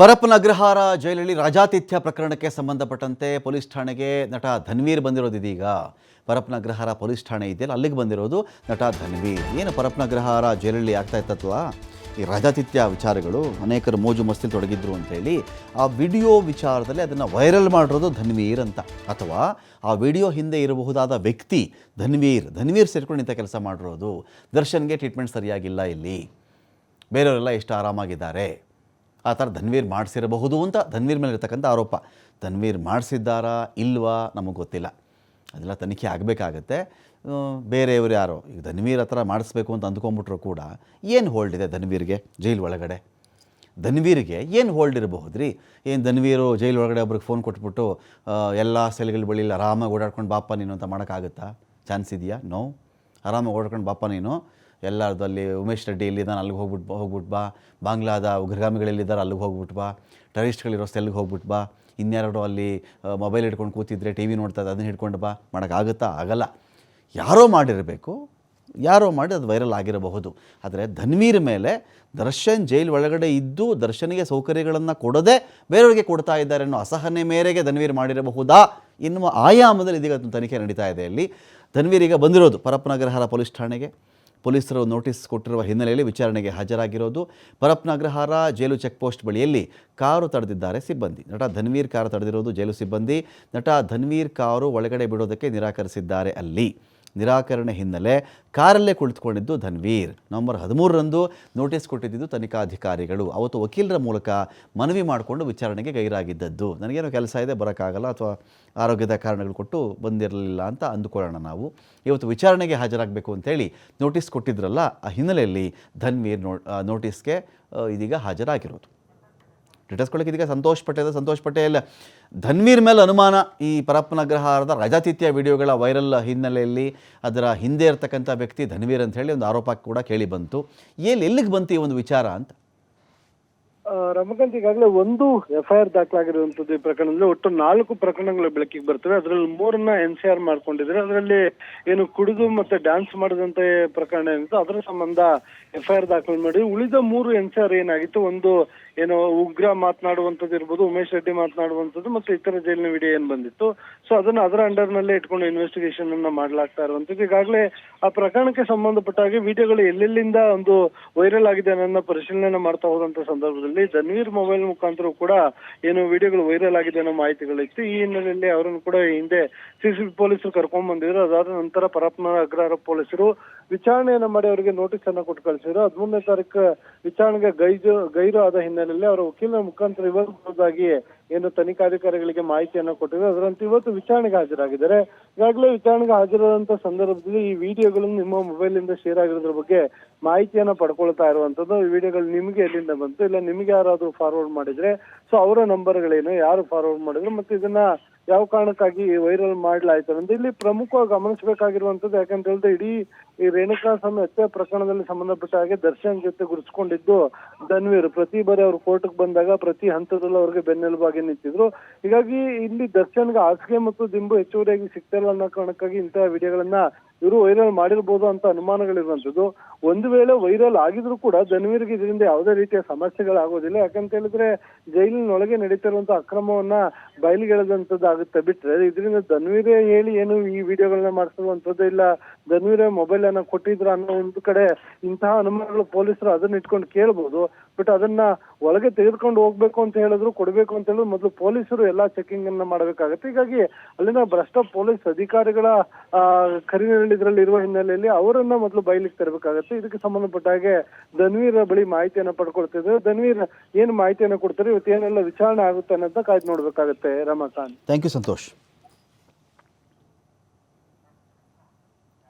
ಪರಪ್ಪನ ಅಗ್ರಹಾರ ಜೈಲಲ್ಲಿ ರಾಜಾತಿಥ್ಯ ಪ್ರಕರಣಕ್ಕೆ ಸಂಬಂಧಪಟ್ಟಂತೆ ಪೊಲೀಸ್ ಠಾಣೆಗೆ ನಟ ಧನ್ವೀರ್ ಬಂದಿರೋದು ಇದೀಗ. ಪರಪ್ಪನ ಅಗ್ರಹಾರ ಪೊಲೀಸ್ ಠಾಣೆ ಇದೆಯಲ್ಲ, ಅಲ್ಲಿಗೆ ಬಂದಿರೋದು ನಟ ಧನ್ವೀರ್. ಏನು ಪರಪ್ಪನ ಅಗ್ರಹಾರ ಜೈಲಲ್ಲಿ ಆಗ್ತಾ ಇತ್ತಲ್ವಾ ಈ ರಾಜಾತಿಥ್ಯ ವಿಚಾರಗಳು ಅನೇಕರು ಮೋಜು ಮಸ್ತಿ ತೊಡಗಿದ್ರು ಅಂತೇಳಿ ಆ ವಿಡಿಯೋ ವಿಚಾರದಲ್ಲಿ ಅದನ್ನು ವೈರಲ್ ಮಾಡಿರೋದು ಧನ್ವೀರ್ ಅಂತ. ಅಥವಾ ಆ ವಿಡಿಯೋ ಹಿಂದೆ ಇರಬಹುದಾದ ವ್ಯಕ್ತಿ ಧನ್ವೀರ್ ಧನ್ವೀರ್ ಸೇರ್ಕೊಂಡು ಇಂಥ ಕೆಲಸ ಮಾಡಿರೋದು. ದರ್ಶನ್ಗೆ ಟ್ರೀಟ್ಮೆಂಟ್ ಸರಿಯಾಗಿಲ್ಲ ಇಲ್ಲಿ. ಬೇರೆಯವರೆಲ್ಲ ಎಷ್ಟು ಆರಾಮಾಗಿದ್ದಾರೆ. ಆ ಥರ ಧನ್ವೀರ್ ಮಾಡಿಸಿರಬಹುದು ಅಂತ ಧನ್ವೀರ್ ಮೇಲೆ ಇರತಕ್ಕಂಥ ಆರೋಪ. ಧನ್ವೀರ್ ಮಾಡಿಸಿದ್ದಾರಾ ಇಲ್ವಾ ನಮಗೆ ಗೊತ್ತಿಲ್ಲ. ಅದೆಲ್ಲ ತನಿಖೆ ಆಗಬೇಕಾಗತ್ತೆ. ಬೇರೆಯವರು ಯಾರೋ, ಈಗ ಧನ್ವೀರ್ ಹತ್ರ ಮಾಡಿಸ್ಬೇಕು ಅಂತ ಅಂದ್ಕೊಂಬಿಟ್ರು ಕೂಡ ಏನು ಹೋಲ್ಡ್ ಇದೆ ಧನ್ವೀರ್ಗೆ ಜೈಲು ಒಳಗಡೆ? ಧನ್ವೀರ್ಗೆ ಏನು ಹೋಲ್ಡ್ ಇರಬಹುದು ರೀ ಏನು ಧನ್ವೀರು ಜೈಲು ಒಳಗಡೆ ಒಬ್ರಿಗೆ ಫೋನ್ ಕೊಟ್ಬಿಟ್ಟು ಎಲ್ಲ ಸೆಲ್ಗಳ ಬಳಿಯಲ್ಲಿ ಆರಾಮಾಗಿ ಓಡಾಡ್ಕೊಂಡು ಬಾಪ ನೀನು ಅಂತ ಮಾಡೋಕ್ಕಾಗುತ್ತಾ? ಚಾನ್ಸ್ ಇದೆಯಾ? ನೋ ಆರಾಮಾಗಿ ಓಡಾಡ್ಕೊಂಡು ಬಾಪ ನೀನು? ಎಲ್ಲರದ್ದು ಅಲ್ಲಿ ಉಮೇಶ್ ರೆಡ್ಡಿ ಇಲ್ಲಿದ್ದಾನೆ, ಅಲ್ಲಿಗೆ ಹೋಗ್ಬಿಟ್ಟು ಹೋಗ್ಬಿಟ್ಟು ಬಾ. ಬಾಂಗ್ಲಾದ ಉಗ್ರಗಾಮಿಗಳಲ್ಲಿದ್ದಾರೆ, ಅಲ್ಲಿಗೆ ಹೋಗ್ಬಿಟ್ಟು ಬಾ. ಟೆರರಿಸ್ಟ್ಗಳಿರೋ ಸೆಲ್ಗೆ ಹೋಗ್ಬಿಟ್ಟು ಬಾ. ಇನ್ಯಾರೋ ಅಲ್ಲಿ ಮೊಬೈಲ್ ಹಿಡ್ಕೊಂಡು ಕೂತಿದ್ರೆ ಟಿ ವಿ ನೋಡ್ತಾ ಅದನ್ನು ಅದನ್ನ ಹಿಡ್ಕೊಂಡು ಬಾ. ಮಾಡೋಕ್ಕಾಗುತ್ತಾ? ಆಗಲ್ಲ. ಯಾರೋ ಮಾಡಿರಬೇಕು. ಯಾರೋ ಮಾಡಿ ಅದು ವೈರಲ್ ಆಗಿರಬಹುದು. ಆದರೆ ಧನ್ವೀರ್ ಮೇಲೆ ದರ್ಶನ್ ಜೈಲ್ ಒಳಗಡೆ ಇದ್ದು ದರ್ಶನಿಗೆ ಸೌಕರ್ಯಗಳನ್ನು ಕೊಡದೆ ಬೇರೆಯವರಿಗೆ ಕೊಡ್ತಾ ಇದ್ದಾರೆ ಅನ್ನೋ ಅಸಹನೆ ಮೇರೆಗೆ ಧನ್ವೀರ್ ಮಾಡಿರಬಹುದಾ ಎನ್ನುವ ಆಯಾಮದಲ್ಲಿ ಇದೀಗ ತನಿಖೆ ನಡೀತಾ ಇದೆ ಅಲ್ಲಿ. ಧನ್ವೀರ್ ಈಗ ಬಂದಿರೋದು ಪರಪ್ಪನಗರಹಾರ ಪೊಲೀಸ್ ಠಾಣೆಗೆ. ಪೊಲೀಸರು ನೋಟಿಸ್ ಕೊಟ್ಟಿರುವ ಹಿನ್ನೆಲೆಯಲ್ಲಿ ವಿಚಾರಣೆಗೆ ಹಾಜರಾಗಿರೋದು ಪರಪ್ನಗ್ರಹಾರ ಜೈಲು ಚೆಕ್ಪೋಸ್ಟ್ ಬಳಿಯಲ್ಲಿ ಕಾರು ತಡೆದಿದ್ದಾರೆ ಸಿಬ್ಬಂದಿ. ನಟ ಧನ್ವೀರ್ ಕಾರು ತಡೆದಿರೋದು ಜೈಲು ಸಿಬ್ಬಂದಿ. ನಟ ಧನ್ವೀರ್ ಕಾರು ಒಳಗಡೆ ಬಿಡೋದಕ್ಕೆ ನಿರಾಕರಿಸಿದ್ದಾರೆ ಅಲ್ಲಿ. ನಿರಾಕರಣೆ ಹಿನ್ನೆಲೆ ಕಾರಲ್ಲೇ ಕುಳಿತುಕೊಂಡಿದ್ದು ಧನ್ವೀರ್. ನವೆಂಬರ್ ಹದಿಮೂರರಂದು ನೋಟಿಸ್ ಕೊಟ್ಟಿದ್ದು ತನಿಖಾಧಿಕಾರಿಗಳು. ಅವತ್ತು ವಕೀಲರ ಮೂಲಕ ಮನವಿ ಮಾಡಿಕೊಂಡು ವಿಚಾರಣೆಗೆ ಗೈರಾಗಿದ್ದದ್ದು. ನನಗೇನೋ ಕೆಲಸ ಇದೆ, ಬರೋಕ್ಕಾಗಲ್ಲ ಅಥವಾ ಆರೋಗ್ಯದ ಕಾರಣಗಳು ಕೊಟ್ಟು ಬಂದಿರಲಿಲ್ಲ ಅಂತ ಅಂದುಕೊಳ್ಳೋಣ ನಾವು. ಇವತ್ತು ವಿಚಾರಣೆಗೆ ಹಾಜರಾಗಬೇಕು ಅಂತೇಳಿ ನೋಟಿಸ್ ಕೊಟ್ಟಿದ್ರಲ್ಲ, ಆ ಹಿನ್ನೆಲೆಯಲ್ಲಿ ಧನ್ವೀರ್ ನೋ ನೋಟಿಸ್ಗೆ ಇದೀಗ ಹಾಜರಾಗಿರೋದು. ಡಿಟೇಲ್ಸ್ಕೊಳ್ಳೋಕೆ ಇದೀಗ ಸಂತೋಷ್ ಪಟೇಲ್ ಸಂತೋಷ್ ಪಟೇಲ್. ಧನ್ವೀರ್ ಮೇಲೆ ಅನುಮಾನ ಈ ಪರಪ್ಪನಗ್ರಹಾರದ ರಾಜಾತಿಥ್ಯ ವಿಡಿಯೋಗಳ ವೈರಲ್ ಹಿನ್ನೆಲೆಯಲ್ಲಿ ಅದರ ಹಿಂದೆ ಇರತಕ್ಕಂಥ ವ್ಯಕ್ತಿ ಧನ್ವೀರ್ ಅಂತ ಹೇಳಿ ಒಂದು ಆರೋಪ ಕೂಡ ಕೇಳಿ ಬಂತು. ಎಲ್ಲಿ ಎಲ್ಲಿಗೆ ಬಂತು ಈ ಒಂದು ವಿಚಾರ ಅಂತ? ರಮಕಾಂತ್ ಈಗಾಗಲೇ ಒಂದು ಎಫ್ಐಆರ್ ದಾಖಲಾಗಿರುವಂತದ್ದು ಈ ಪ್ರಕರಣದಲ್ಲಿ ಒಟ್ಟು ನಾಲ್ಕು ಪ್ರಕರಣಗಳು ಬೆಳಕಿಗೆ ಬರ್ತವೆ. ಅದರಲ್ಲಿ ಮೂರನ್ನ ಎನ್ ಸಿ ಆರ್ ಮಾಡ್ಕೊಂಡಿದ್ರೆ ಅದರಲ್ಲಿ ಏನು ಕುಡಿದು ಮತ್ತೆ ಡ್ಯಾನ್ಸ್ ಮಾಡಿದಂತ ಪ್ರಕರಣ ಏನಿತ್ತು ಅದರ ಸಂಬಂಧ ಎಫ್ಐಆರ್ ದಾಖಲು ಮಾಡಿ. ಉಳಿದ ಮೂರು ಎನ್ ಸಿ ಆರ್ ಏನಾಗಿತ್ತು? ಒಂದು ಏನು ಉಗ್ರ ಮಾತನಾಡುವಂಥದ್ದು ಇರ್ಬೋದು, ಉಮೇಶ್ ರೆಡ್ಡಿ ಮಾತನಾಡುವಂಥದ್ದು ಮತ್ತೆ ಇತರ ಜೈಲಿನ ವಿಡಿಯೋ ಏನ್ ಬಂದಿತ್ತು. ಸೊ ಅದನ್ನ ಅದರ ಅಂಡರ್ನಲ್ಲಿ ಇಟ್ಕೊಂಡು ಇನ್ವೆಸ್ಟಿಗೇಷನ್ ಅನ್ನ ಮಾಡ್ಲಾಗ್ತಾ ಇರುವಂತದ್ದು ಈಗಾಗಲೇ ಆ ಪ್ರಕರಣಕ್ಕೆ ಸಂಬಂಧಪಟ್ಟ ಹಾಗೆ ವಿಡಿಯೋಗಳು ಎಲ್ಲೆಲ್ಲಿಂದ ಒಂದು ವೈರಲ್ ಆಗಿದೆ ಅನ್ನೋ ಪರಿಶೀಲನೆ ಮಾಡ್ತಾ ಹೋದಂತ ಸಂದರ್ಭದಲ್ಲಿ ಧನ್ವೀರ್ ಮೊಬೈಲ್ ಮುಖಾಂತರ ಕೂಡ ಏನು ವಿಡಿಯೋಗಳು ವೈರಲ್ ಆಗಿದೆ ಅನ್ನೋ ಮಾಹಿತಿಗಳಿತ್ತು ಈ ಹಿನ್ನೆಲೆಯಲ್ಲಿ ಅವರನ್ನು ಕೂಡ ಹಿಂದೆ ಸಿಸಿಬಿ ಪೊಲೀಸರು ಕರ್ಕೊಂಡ್ ಬಂದಿದ್ರು. ಅದಾದ ನಂತರ ಪರಾತ್ಮ ಅಗ್ರಹಾರ ಪೊಲೀಸರು ವಿಚಾರಣೆಯನ್ನ ಮಾಡಿ ಅವರಿಗೆ ನೋಟಿಸ್ ಅನ್ನ ಕೊಟ್ಟು ಕಳಿಸಿದ್ರು. ಹದಿಮೂರನೇ ತಾರೀಕು ವಿಚಾರಣೆಗೆ ಗೈಜು ಗೈರು ಆದ ಹಿನ್ನೆಲೆಯಲ್ಲಿ ಅವರ ವಕೀಲರ ಮುಖಾಂತರ ಇವತ್ತಾಗಿ ಏನು ತನಿಖಾಧಿಕಾರಿಗಳಿಗೆ ಮಾಹಿತಿಯನ್ನು ಕೊಟ್ಟಿದೆ. ಅದರಂತೆ ಇವತ್ತು ವಿಚಾರಣೆಗೆ ಹಾಜರಾಗಿದ್ದಾರೆ. ಈಗಾಗಲೇ ವಿಚಾರಣೆಗೆ ಹಾಜರಾದಂತ ಸಂದರ್ಭದಲ್ಲಿ ಈ ವಿಡಿಯೋಗಳನ್ನು ನಿಮ್ಮ ಮೊಬೈಲ್ ಇಂದ ಶೇರ್ ಆಗಿರೋದ್ರ ಬಗ್ಗೆ ಮಾಹಿತಿಯನ್ನ ಪಡ್ಕೊಳ್ತಾ ಇರುವಂತದ್ದು. ಈ ವಿಡಿಯೋಗಳು ನಿಮಗೆ ಎಲ್ಲಿಂದ ಬಂತು? ಇಲ್ಲ ನಿಮಗೆ ಯಾರಾದ್ರೂ ಫಾರ್ವರ್ಡ್ ಮಾಡಿದ್ರೆ? ಸೊ ಅವರ ನಂಬರ್ಗಳೇನು ಯಾರು ಫಾರ್ವರ್ಡ್ ಮಾಡಿದ್ರು? ಮತ್ತೆ ಇದನ್ನ ಯಾವ ಕಾರಣಕ್ಕಾಗಿ ವೈರಲ್ ಮಾಡ್ಲಾಯ್ತು ಅಂತ ಇಲ್ಲಿ ಪ್ರಮುಖವಾಗಿ ಗಮನಿಸಬೇಕಾಗಿರುವಂತದ್ದು ಯಾಕಂತ ಹೇಳಿದ್ರೆ ಇಡೀ ಈ ರೇಣುಕಾ ಸ್ವಾಮಿ ಹತ್ಯೆ ಪ್ರಕರಣದಲ್ಲಿ ಸಂಬಂಧಪಟ್ಟ ಹಾಗೆ ದರ್ಶನ್ ಜೊತೆ ಗುರುಸ್ಕೊಂಡಿದ್ದು ಧನ್ವೀರ್. ಪ್ರತಿ ಬಾರಿ ಅವ್ರು ಕೋರ್ಟ್ಗೆ ಬಂದಾಗ ಪ್ರತಿ ಹಂತದಲ್ಲೂ ಅವ್ರಿಗೆ ಬೆನ್ನೆಲುಬಾಗಿ ನಿಂತಿದ್ರು. ಹೀಗಾಗಿ ಇಲ್ಲಿ ದರ್ಶನ್ಗೆ ಹಾಸಿಗೆ ಮತ್ತು ದಿಂಬು ಹೆಚ್ಚುವರಿಯಾಗಿ ಸಿಗ್ತಿಲ್ಲ ಅನ್ನೋ ಕಾರಣಕ್ಕಾಗಿ ಇಂತಹ ವಿಡಿಯೋಗಳನ್ನ ಇವರು ವೈರಲ್ ಮಾಡಿರ್ಬೋದು ಅಂತ ಅನುಮಾನಗಳಿರುವಂತದ್ದು ಒಂದು ವೇಳೆ ವೈರಲ್ ಆಗಿದ್ರು ಕೂಡ ಧನ್ವೀರ್ಗೆ ಇದರಿಂದ ಯಾವುದೇ ರೀತಿಯ ಸಮಸ್ಯೆಗಳಾಗೋದಿಲ್ಲ. ಯಾಕಂತ ಹೇಳಿದ್ರೆ ಜೈಲಿನೊಳಗೆ ನಡೀತಿರುವಂತ ಅಕ್ರಮವನ್ನ ಬಯಲಿಗೆಳೆದಂತದ್ದು ಆಗುತ್ತೆ ಬಿಟ್ರೆ ಇದರಿಂದ ಧನ್ವೀರೇ ಹೇಳಿ ಏನು ಈ ವಿಡಿಯೋಗಳನ್ನ ಮಾಡಿಸಿರುವಂತದ್ದು ಇಲ್ಲ. ಧನ್ವೀರೇ ಮೊಬೈಲ್ ಅನ್ನ ಕೊಟ್ಟಿದ್ರ ಅನ್ನೋ ಒಂದು ಕಡೆ ಇಂತಹ ಅನುಮಾನಗಳು ಪೊಲೀಸರು ಅದನ್ನ ಇಟ್ಕೊಂಡು ಕೇಳ್ಬೋದು. ಬಟ್ ಅದನ್ನ ಒಳಗೆ ತೆಗೆದುಕೊಂಡು ಹೋಗ್ಬೇಕು ಅಂತ ಹೇಳಿದ್ರು, ಕೊಡ್ಬೇಕು ಅಂತ ಹೇಳಿದ್ರು, ಮೊದಲು ಪೊಲೀಸರು ಎಲ್ಲಾ ಚೆಕಿಂಗ್ ಅನ್ನ ಮಾಡಬೇಕಾಗತ್ತೆ. ಹೀಗಾಗಿ ಅಲ್ಲಿನ ಭ್ರಷ್ಟ ಪೊಲೀಸ್ ಅಧಿಕಾರಿಗಳ ಕರಿನಲ್ಲಿ ಇರುವ ಹಿನ್ನೆಲೆಯಲ್ಲಿ ಅವರನ್ನ ಮೊದಲು ಬಯಲಿಗೆ ತರಬೇಕಾಗತ್ತೆ. ಇದಕ್ಕೆ ಸಂಬಂಧಪಟ್ಟ ಹಾಗೆ ಧನ್ವೀರ್ ಬಳಿ ಮಾಹಿತಿಯನ್ನ ಪಡ್ಕೊಳ್ತಿದ್ರು. ಧನ್ವೀರ್, ಏನ್ ಮಾಹಿತಿಯನ್ನ ಕೊಡ್ತಾರೆ? ಇವತ್ತು ಏನೆಲ್ಲ ವಿಚಾರಣೆ ಆಗುತ್ತೆ ಅನ್ನೋದನ್ನ ಕಾಯ್ದು ನೋಡ್ಬೇಕಾಗತ್ತೆ ರಮಾಕಾಂತ್. Thank you Santosh.